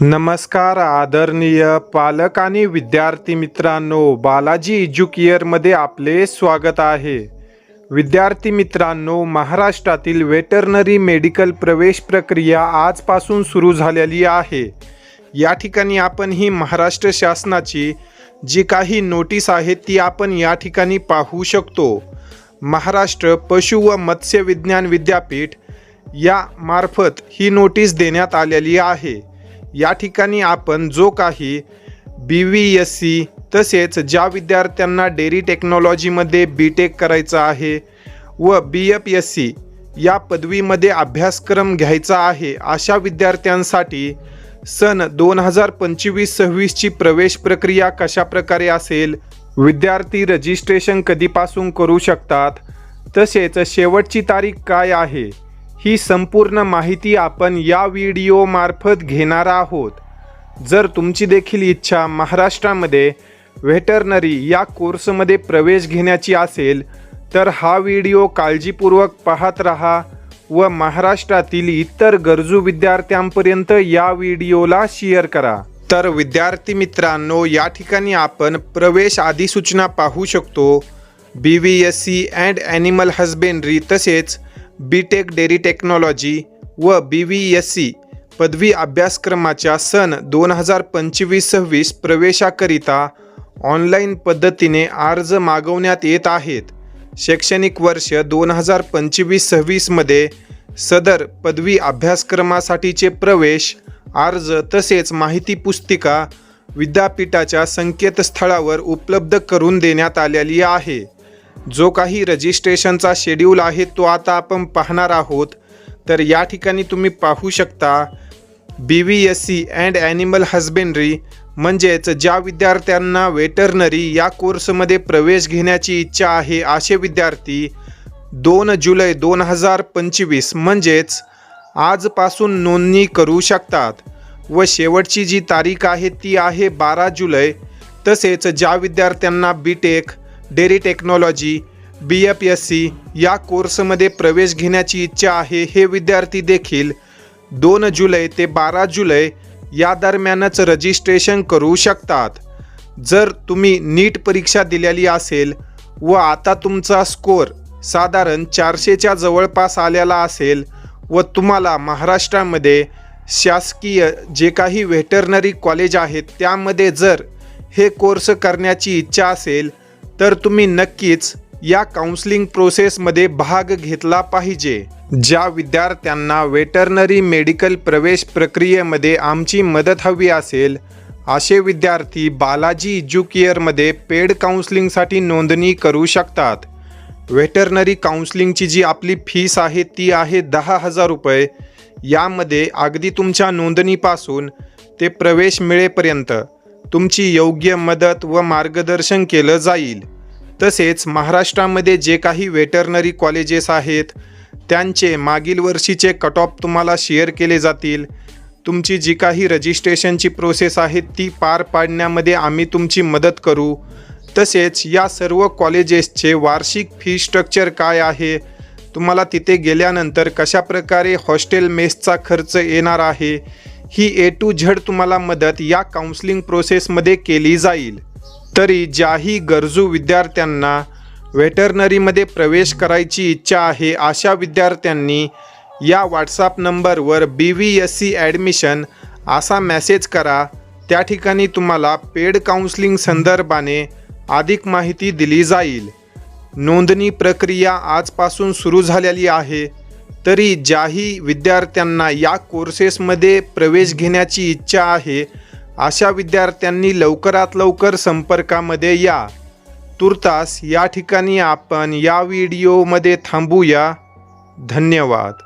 नमस्कार आदरणीय पालक आणि विद्यार्थी मित्रांनो. बालाजी एज्युकेअरमध्ये आपले स्वागत आहे. विद्यार्थी मित्रांनो महाराष्ट्रातील वेटरनरी मेडिकल प्रवेश प्रक्रिया आजपासून सुरू झालेली आहे. या ठिकाणी आपण ही महाराष्ट्र शासनाची जी काही नोटीस आहे ती आपण या ठिकाणी पाहू शकतो. महाराष्ट्र पशु व मत्स्य विज्ञान विद्यापीठ या मार्फत ही नोटीस देण्यात आलेली आहे. या ठिकाणी आपण जो काही बी व्ही एस सी तसेच ज्या विद्यार्थ्यांना डेअरी टेक्नॉलॉजीमध्ये बी टेक करायचं आहे व बी एफ एस सी या पदवीमध्ये अभ्यासक्रम घ्यायचा आहे अशा विद्यार्थ्यांसाठी सन दोन हजार पंचवीस सव्वीसची प्रवेश प्रक्रिया कशा प्रकारे असेल विद्यार्थी रजिस्ट्रेशन कधीपासून करू शकतात तसेच शेवटची तारीख काय आहे ही संपूर्ण माहिती आपण या व्हिडिओमार्फत घेणार आहोत. जर तुमची देखील इच्छा महाराष्ट्रामध्ये व्हेटरनरी या कोर्समध्ये प्रवेश घेण्याची असेल तर हा व्हिडिओ काळजीपूर्वक पाहत रहा व महाराष्ट्रातील इतर गरजू विद्यार्थ्यांपर्यंत या व्हिडिओला शेअर करा. तर विद्यार्थी मित्रांनो या ठिकाणी आपण प्रवेश अधिसूचना पाहू शकतो. B V S C and animal husbandry तसेच बी टेक डेअरी टेक्नॉलॉजी व बी व्ही एस सी पदवी अभ्यासक्रमाच्या सन दोन हजार पंचवीस सव्वीस प्रवेशाकरिता ऑनलाईन पद्धतीने अर्ज मागवण्यात येत आहेत. शैक्षणिक वर्ष दोन हजार पंचवीस सव्वीसमध्ये सदर पदवी अभ्यासक्रमासाठीचे प्रवेश अर्ज तसेच माहिती पुस्तिका विद्यापीठाच्या संकेतस्थळावर उपलब्ध करून देण्यात आलेली आहे. जो काही रजिस्ट्रेशनचा शेड्यूल आहे तो आता आपण पाहणार आहोत. तर या ठिकाणी तुम्ही पाहू शकता B V S C and animal husbandry म्हणजेच ज्या विद्यार्थ्यांना वेटरनरी या कोर्समध्ये प्रवेश घेण्याची इच्छा आहे असे विद्यार्थी दोन जुलै दोन हजार पंचवीस म्हणजेच आजपासून नोंदणी करू शकतात व शेवटची जी तारीख आहे ती आहे बारा जुलै. तसेच ज्या विद्यार्थ्यांना B tech dairy technology B F S C या कोर्समध्ये प्रवेश घेण्याची इच्छा आहे हे विद्यार्थी देखील दोन जुलै ते बारा जुलै या दरम्यानच रजिस्ट्रेशन करू शकतात. जर तुम्ही नीट परीक्षा दिलेली असेल व आता तुमचा स्कोर साधारण चारशेच्या जवळपास आलेला असेल व तुम्हाला महाराष्ट्रामध्ये शासकीय जे काही व्हेटरनरी कॉलेज आहेत त्यामध्ये जर हे कोर्स करण्याची इच्छा असेल तर तुम्ही नक्कीच या काउन्सिलिंग प्रोसेसमध्ये भाग घेतला पाहिजे. ज्या विद्यार्थ्यांना वेटरनरी मेडिकल प्रवेश प्रक्रियेमध्ये आमची मदत हवी असेल असे विद्यार्थी बालाजी एज्युकेअरमध्ये पेड काउन्सिलिंगसाठी नोंदणी करू शकतात. व्हेटरनरी काउन्सिलिंगची जी आपली फीस आहे ती आहे दहा हजार रुपये. यामध्ये अगदी तुमच्या नोंदणीपासून ते प्रवेश मिळेपर्यंत. तुमची योग्य मदत व मार्गदर्शन केलं जाईल. तसेच महाराष्ट्रामध्ये जे काही वेटरनरी कॉलेजेस आहेत त्यांचे मागील वर्षीचे कट ऑफ तुम्हाला शेअर केले जातील. तुमची जी काही रजिस्ट्रेशनची प्रोसेस आहे ती पार पाडण्यामध्ये आम्ही तुमची मदत करू. तसेच या सर्व कॉलेजेसचे वार्षिक फी स्ट्रक्चर काय आहे तुम्हाला तिथे गेल्यानंतर कशा प्रकारे हॉस्टेल मेसचा खर्च येणार आहे ही ए टू झड तुम्हाला मदत या काउन्सिलिंग प्रोसेसमध्ये केली जाईल. तरी ज्याही गरजू विद्यार्थ्यांना व्हेटरनरीमध्ये प्रवेश करायची इच्छा आहे अशा विद्यार्थ्यांनी या व्हॉट्सअप नंबरवर B V S C admission असा मॅसेज करा. त्या ठिकाणी तुम्हाला पेड काउन्सिलिंग संदर्भाने अधिक माहिती दिली जाईल. नोंदणी प्रक्रिया आजपासून सुरू झालेली आहे. तरी ज्याही विद्यार्थ्यांना या कोर्सेसमध्ये प्रवेश घेण्याची इच्छा आहे अशा विद्यार्थ्यांनी लवकरात लवकर संपर्कामध्ये या. तुर्तास या ठिकाणी आपण या व्हिडिओमध्ये थांबूया. धन्यवाद.